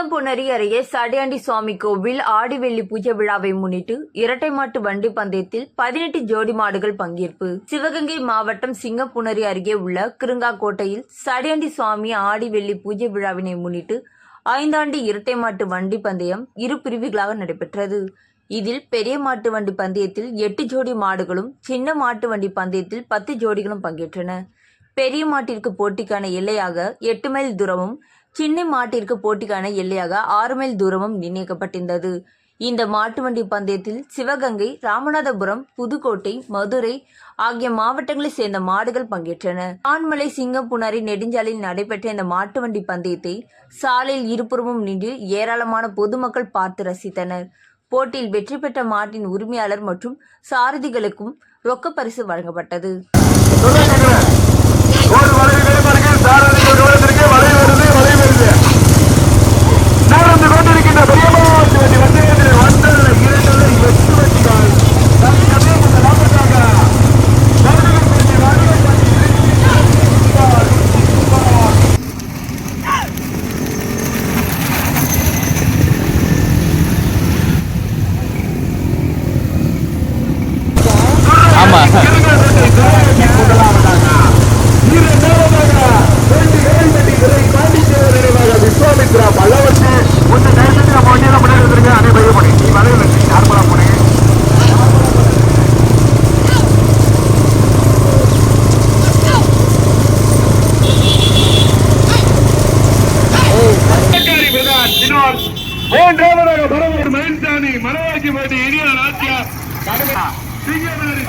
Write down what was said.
சிங்கம்புணரி அருகே சடையாண்டி சுவாமி கோவில் ஆடிவெள்ளி பூஜை விழாவை முன்னிட்டு இரட்டை மாட்டு வண்டி பந்தயத்தில் பதினெட்டு ஜோடி மாடுகள் பங்கேற்பு. சிவகங்கை மாவட்டம் சிங்கம்புணரி அருகே உள்ள கிருங்காக்கோட்டையில் சடையாண்டி சுவாமி ஆடிவெள்ளி பூஜை விழாவினை முன்னிட்டு ஐந்தாண்டு இரட்டை மாட்டு வண்டி பந்தயம் இரு பிரிவுகளாக நடைபெற்றது. இதில் பெரிய மாட்டு வண்டி பந்தயத்தில் எட்டு ஜோடி மாடுகளும் சின்ன மாட்டு வண்டி பந்தயத்தில் பத்து ஜோடிகளும் பங்கேற்றன. பெரிய மாட்டிற்கு போட்டிக்கான எல்லையாக எட்டு மைல் தூரமும் சின்ன மாட்டிற்கு போட்டிக்கான எல்லையாக ஆறு மைல் தூரமும் நிர்ணயிக்கப்பட்டிருந்தது. இந்த மாட்டு வண்டி பந்தயத்தில் சிவகங்கை ராமநாதபுரம் புதுக்கோட்டை மதுரை ஆகிய மாவட்டங்களைச் சேர்ந்த மாடுகள் பங்கேற்றன. ஆண்மலை சிங்கம்புணரி நெடுஞ்சாலையில் நடைபெற்ற இந்த மாட்டு வண்டி பந்தயத்தை சாலையில் இருபுறமும் நின்று ஏராளமான பொதுமக்கள் பார்த்து ரசித்தனர். போட்டியில் வெற்றி பெற்ற மாட்டின் உரிமையாளர் மற்றும் சாரதிகளுக்கும் ரொக்க பரிசு வழங்கப்பட்டது. மூன்றாவதாக பரவூர் மயில்சாமி மனவாக்கி போட்டி இனிய நாட்டியா சிங்கமேரி